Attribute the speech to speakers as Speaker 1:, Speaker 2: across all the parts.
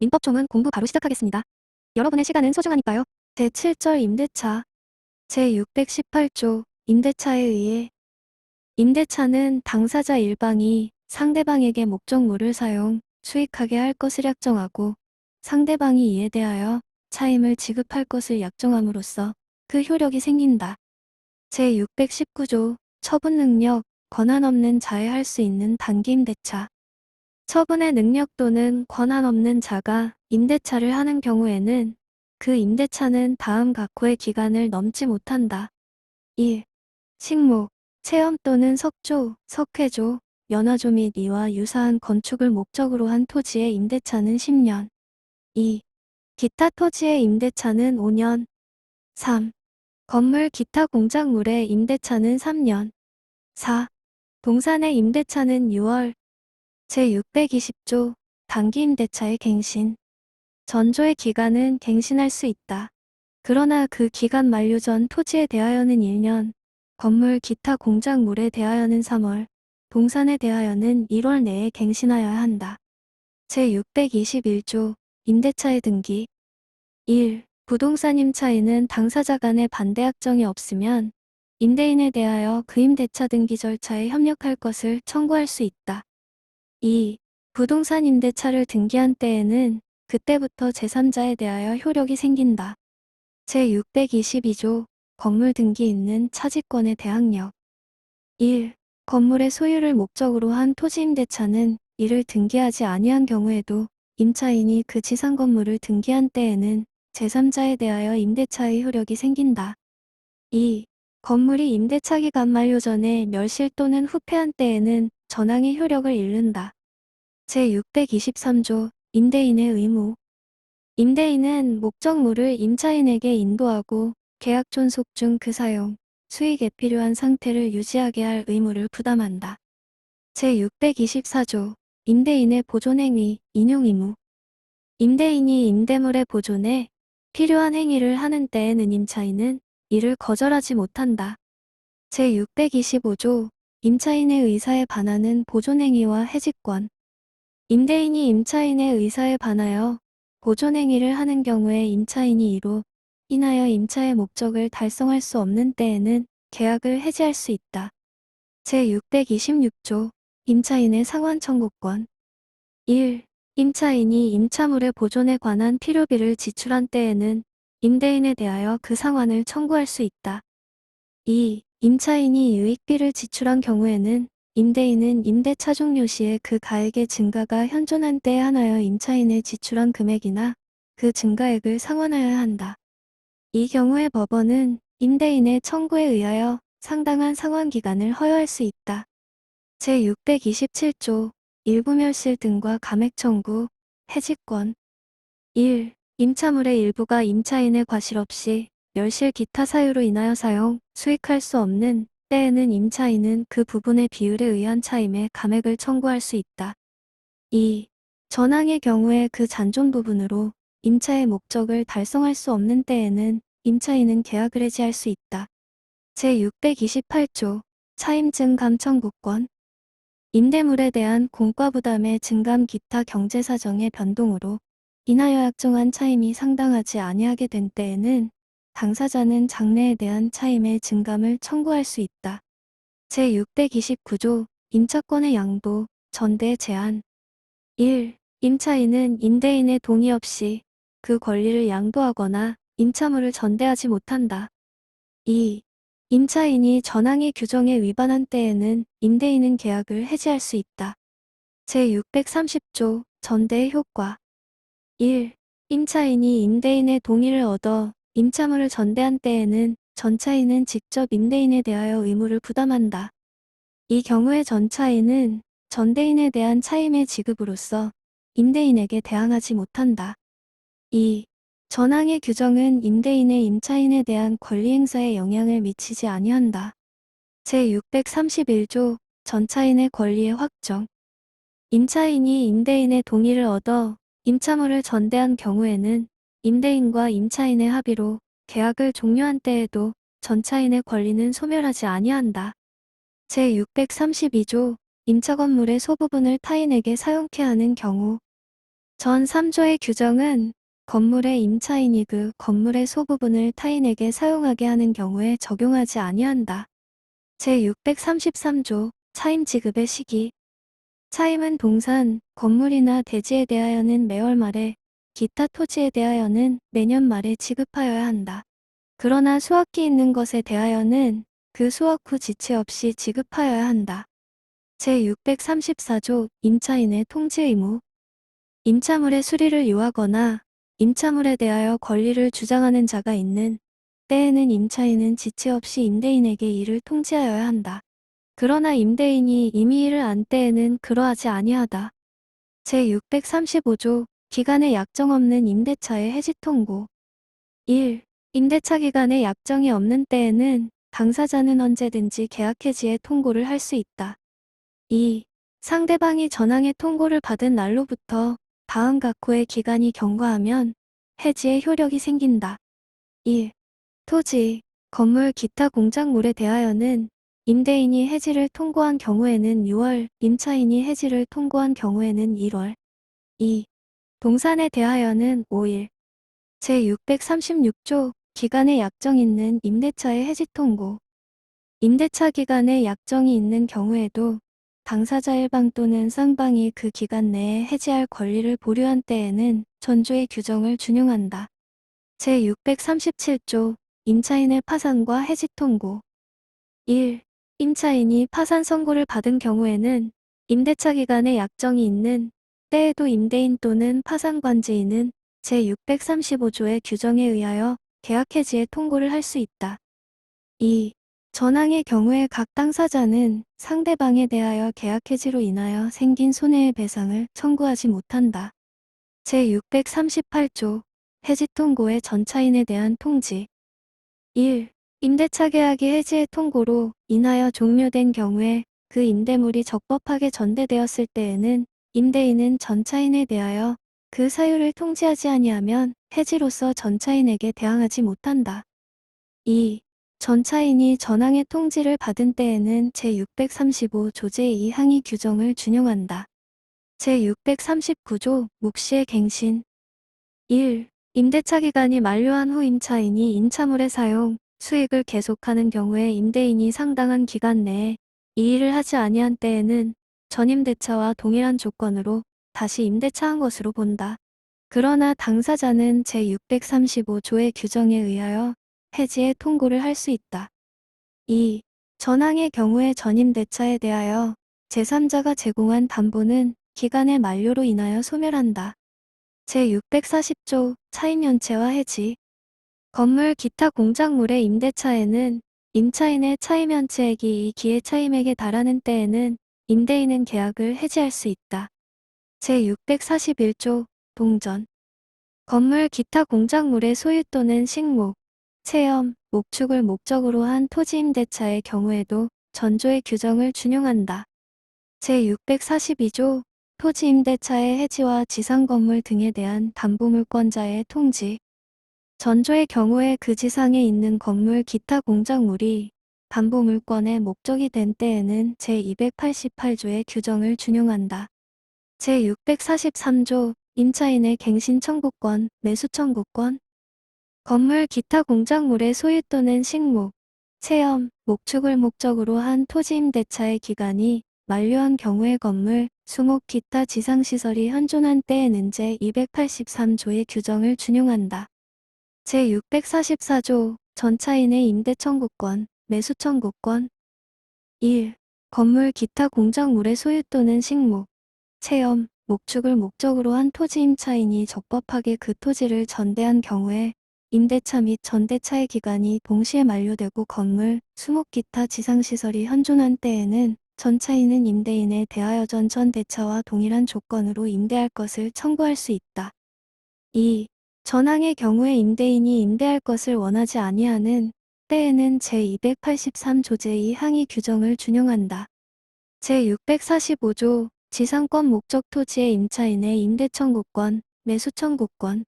Speaker 1: 민법총은 공부 바로 시작하겠습니다. 여러분의 시간은 소중하니까요. 제7절 임대차 제618조 임대차에 의해 임대차는 당사자 일방이 상대방에게 목적물을 사용, 수익하게 할 것을 약정하고 상대방이 이에 대하여 차임을 지급할 것을 약정함으로써 그 효력이 생긴다. 제619조 처분 능력, 권한 없는 자에 할 수 있는 단기 임대차 처분의 능력 또는 권한 없는 자가 임대차를 하는 경우에는 그 임대차는 다음 각호의 기간을 넘지 못한다. 1. 식목, 체험 또는 석조, 석회조, 연화조 및 이와 유사한 건축을 목적으로 한 토지의 임대차는 10년. 2. 기타 토지의 임대차는 5년. 3. 건물 기타 공작물의 임대차는 3년. 4. 동산의 임대차는 6월. 제620조 단기 임대차의 갱신. 전조의 기간은 갱신할 수 있다. 그러나 그 기간 만료 전 토지에 대하여는 1년, 건물 기타 공작물에 대하여는 3월, 동산에 대하여는 1월 내에 갱신하여야 한다. 제621조 임대차의 등기 1. 부동산 임차인은 당사자 간의 반대 약정이 없으면 임대인에 대하여 그 임대차 등기 절차에 협력할 것을 청구할 수 있다. 2. 부동산 임대차를 등기한 때에는 그때부터 제3자에 대하여 효력이 생긴다. 제622조 건물 등기 있는 차지권의 대항력 1. 건물의 소유를 목적으로 한 토지 임대차는 이를 등기하지 아니한 경우에도 임차인이 그 지상 건물을 등기한 때에는 제3자에 대하여 임대차의 효력이 생긴다. 2. 건물이 임대차 기간 만료 전에 멸실 또는 후패한 때에는 전항의 효력을 잃는다. 제623조 임대인의 의무 임대인은 목적물을 임차인에게 인도하고 계약 존속 중 그 사용, 수익에 필요한 상태를 유지하게 할 의무를 부담한다. 제624조 임대인의 보존행위, 인용 의무 임대인이 임대물의 보존에 필요한 행위를 하는 때에는 임차인은 이를 거절하지 못한다. 제625조 임차인의 의사에 반하는 보존행위와 해지권 임대인이 임차인의 의사에 반하여 보존행위를 하는 경우에 임차인이 이로 인하여 임차의 목적을 달성할 수 없는 때에는 계약을 해지할 수 있다. 제626조 임차인의 상환 청구권 1. 임차인이 임차물의 보존에 관한 필요비를 지출한 때에는 임대인에 대하여 그 상환을 청구할 수 있다. 2. 임차인이 유익비를 지출한 경우에는 임대인은 임대 차 종료 시에 그 가액의 증가가 현존한 때에 한하여 임차인의 지출한 금액이나 그 증가액을 상환하여야 한다. 이 경우에 법원은 임대인의 청구에 의하여 상당한 상환 기간을 허용할 수 있다. 제627조 일부 멸실 등과 감액 청구, 해지권 1. 임차물의 일부가 임차인의 과실 없이 멸실 기타 사유로 인하여 사용, 수익할 수 없는 때에는 임차인은 그 부분의 비율에 의한 차임에 감액을 청구할 수 있다. 2. 전항의 경우에 그 잔존 부분으로 임차의 목적을 달성할 수 없는 때에는 임차인은 계약을 해지할 수 있다. 제628조 차임증 감청구권 임대물에 대한 공과부담의 증감 기타 경제사정의 변동으로 인하여 약정한 차임이 상당하지 아니하게 된 때에는 당사자는 장래에 대한 차임의 증감을 청구할 수 있다. 제629조 임차권의 양도, 전대 제한 1. 임차인은 임대인의 동의 없이 그 권리를 양도하거나 임차물을 전대하지 못한다. 2. 임차인이 전항의 규정에 위반한 때에는 임대인은 계약을 해지할 수 있다. 제630조 전대의 효과 1. 임차인이 임대인의 동의를 얻어 임차물을 전대한 때에는 전차인은 직접 임대인에 대하여 의무를 부담한다. 이 경우에 전차인은 전대인에 대한 차임의 지급으로서 임대인에게 대항하지 못한다. 2. 전항의 규정은 임대인의 임차인에 대한 권리 행사에 영향을 미치지 아니한다. 제631조 전차인의 권리의 확정 임차인이 임대인의 동의를 얻어 임차물을 전대한 경우에는 임대인과 임차인의 합의로 계약을 종료한 때에도 전차인의 권리는 소멸하지 아니한다. 제632조 임차 건물의 소부분을 타인에게 사용케 하는 경우 전 3조의 규정은 건물의 임차인이 그 건물의 소부분을 타인에게 사용하게 하는 경우에 적용하지 아니한다. 제633조 차임 지급의 시기 차임은 동산, 건물이나 대지에 대하여는 매월 말에 기타 토지에 대하여는 매년 말에 지급하여야 한다. 그러나 수확기 있는 것에 대하여는 그 수확 후 지체 없이 지급하여야 한다. 제634조 임차인의 통지 의무 임차물의 수리를 요하거나 임차물에 대하여 권리를 주장하는 자가 있는 때에는 임차인은 지체 없이 임대인에게 이를 통지하여야 한다. 그러나 임대인이 이미 이를 안 때에는 그러하지 아니하다. 제635조 기간에 약정 없는 임대차의 해지 통고 1. 임대차 기간에 약정이 없는 때에는 당사자는 언제든지 계약 해지의 통고를 할 수 있다. 2. 상대방이 전항의 통고를 받은 날로부터 다음 각호의 기간이 경과하면 해지의 효력이 생긴다. 1. 토지, 건물 기타 공작물에 대하여는 임대인이 해지를 통고한 경우에는 6월, 임차인이 해지를 통고한 경우에는 1월. 2. 동산에 대하여는 5일. 제636조 기간에 약정 있는 임대차의 해지 통고. 임대차 기간에 약정이 있는 경우에도 당사자 일방 또는 쌍방이 그 기간 내에 해지할 권리를 보류한 때에는 전조의 규정을 준용한다. 제637조 임차인의 파산과 해지 통고 1. 임차인이 파산 선고를 받은 경우에는 임대차 기간에 약정이 있는 때에도 임대인 또는 파산관지인은 제635조의 규정에 의하여 계약 해지의 통고를 할 수 있다. 2. 전항의 경우에 각 당사자는 상대방에 대하여 계약 해지로 인하여 생긴 손해의 배상을 청구하지 못한다. 제638조 해지 통고의 전차인에 대한 통지 1. 임대차 계약이 해지의 통고로 인하여 종료된 경우에 그 임대물이 적법하게 전대되었을 때에는 임대인은 전차인에 대하여 그 사유를 통지하지 아니하면 해지로서 전차인에게 대항하지 못한다. 2. 전차인이 전항의 통지를 받은 때에는 제635조 제2 항의 규정을 준용한다. 제639조 묵시의 갱신 1. 임대차 기간이 만료한 후 임차인이 임차물의 사용, 수익을 계속하는 경우에 임대인이 상당한 기간 내에 이 일을 하지 아니한 때에는 전임 대차와 동일한 조건으로 다시 임대차한 것으로 본다. 그러나 당사자는 제635조의 규정에 의하여 해지의 통고를 할 수 있다. 2. 전항의 경우에 전임 대차에 대하여 제3자가 제공한 담보는 기간의 만료로 인하여 소멸한다. 제640조 차임연체와 해지 건물 기타 공작물의 임대차에는 임차인의 차임연체액이 이 기의 차임액에 달하는 때에는 임대인은 계약을 해지할 수 있다. 제641조 동전 건물 기타 공작물의 소유 또는 식목, 체험, 목축을 목적으로 한 토지 임대차의 경우에도 전조의 규정을 준용한다. 제642조 토지 임대차의 해지와 지상 건물 등에 대한 담보물권자의 통지 전조의 경우에 그 지상에 있는 건물 기타 공작물이 담보물권의 목적이 된 때에는 제288조의 규정을 준용한다. 제643조 임차인의 갱신 청구권, 매수 청구권 건물 기타 공작물의 소유 또는 식목, 체험, 목축을 목적으로 한 토지 임대차의 기간이 만료한 경우의 건물, 수목 기타 지상시설이 현존한 때에는 제283조의 규정을 준용한다. 제644조 전차인의 임대 청구권, 매수 청구권 1. 건물 기타 공작물의 소유 또는 식목, 체험, 목축을 목적으로 한 토지 임차인이 적법하게 그 토지를 전대한 경우에 임대차 및 전대차의 기간이 동시에 만료되고 건물, 수목 기타 지상시설이 현존한 때에는 전차인은 임대인에 대하여 전 전대차와 동일한 조건으로 임대할 것을 청구할 수 있다. 2. 전항의 경우에 임대인이 임대할 것을 원하지 아니하는 때에는 제283조 제 2 항의 규정을 준용한다. 제645조 지상권 목적 토지의 임차인의 임대 청구권, 매수 청구권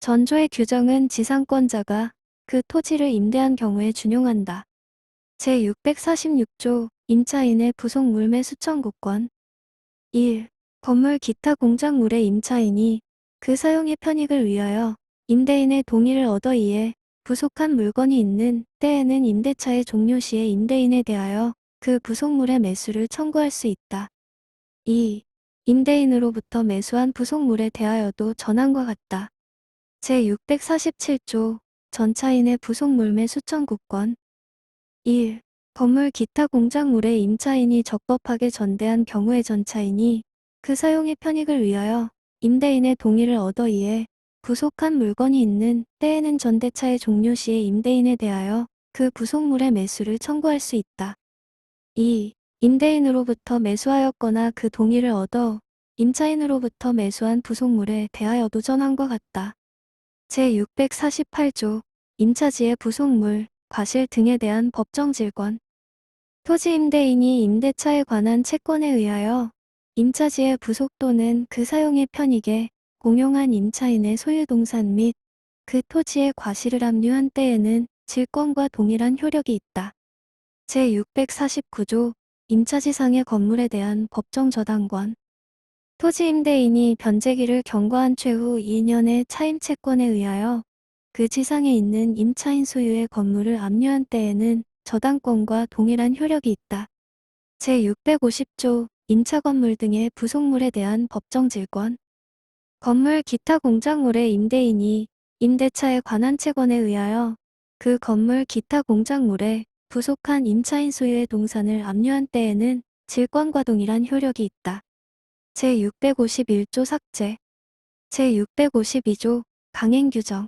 Speaker 1: 전조의 규정은 지상권자가 그 토지를 임대한 경우에 준용한다. 제646조 임차인의 부속 물 매수 청구권 1. 건물 기타 공작물의 임차인이 그 사용의 편익을 위하여 임대인의 동의를 얻어 이에 부속한 물건이 있는 때에는 임대차의 종료 시에 임대인에 대하여 그 부속물의 매수를 청구할 수 있다. 2. 임대인으로부터 매수한 부속물에 대하여도 전항과 같다. 제647조 전차인의 부속물 매수 청구권 1. 건물 기타 공작물의 임차인이 적법하게 전대한 경우의 전차인이 그 사용의 편익을 위하여 임대인의 동의를 얻어 이에 부속한 물건이 있는 때에는 전대차의 종료 시에 임대인에 대하여 그 부속물의 매수를 청구할 수 있다. 2. 임대인으로부터 매수하였거나 그 동의를 얻어 임차인으로부터 매수한 부속물에 대하여도 전항과 같다. 제648조 임차지의 부속물, 과실 등에 대한 법정 질권 토지 임대인이 임대차에 관한 채권에 의하여 임차지의 부속 또는 그 사용의 편익에 공용한 임차인의 소유 동산 및 그 토지의 과실을 압류한 때에는 질권과 동일한 효력이 있다. 제649조 임차지상의 건물에 대한 법정 저당권 토지 임대인이 변제기를 경과한 최후 2년의 차임 채권에 의하여 그 지상에 있는 임차인 소유의 건물을 압류한 때에는 저당권과 동일한 효력이 있다. 제650조 임차 건물 등의 부속물에 대한 법정 질권 건물 기타 공작물의 임대인이 임대차에 관한 채권에 의하여 그 건물 기타 공작물에 부속한 임차인 소유의 동산을 압류한 때에는 질권과 동일한 효력이 있다. 제651조 삭제 제652조 강행 규정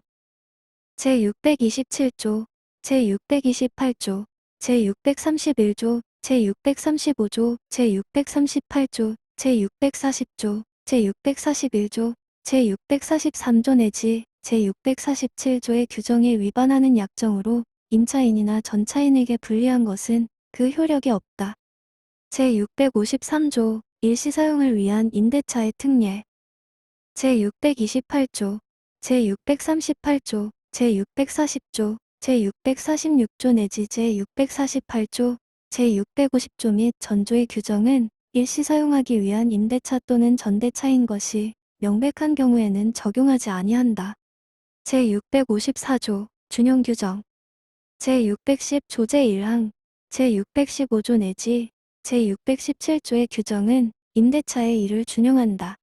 Speaker 1: 제627조 제628조 제631조 제635조 제638조 제640조 제641조 제643조 내지 제647조의 규정에 위반하는 약정으로 임차인이나 전차인에게 불리한 것은 그 효력이 없다. 제653조 일시사용을 위한 임대차의 특례 제628조 제638조 제640조 제646조 내지 제648조 제650조 및 전조의 규정은 일시 사용하기 위한 임대차 또는 전대차인 것이 명백한 경우에는 적용하지 아니한다. 제654조 준용 규정 제610 조 제 1항 제615조 내지 제617조의 규정은 임대차의 일을 준용한다.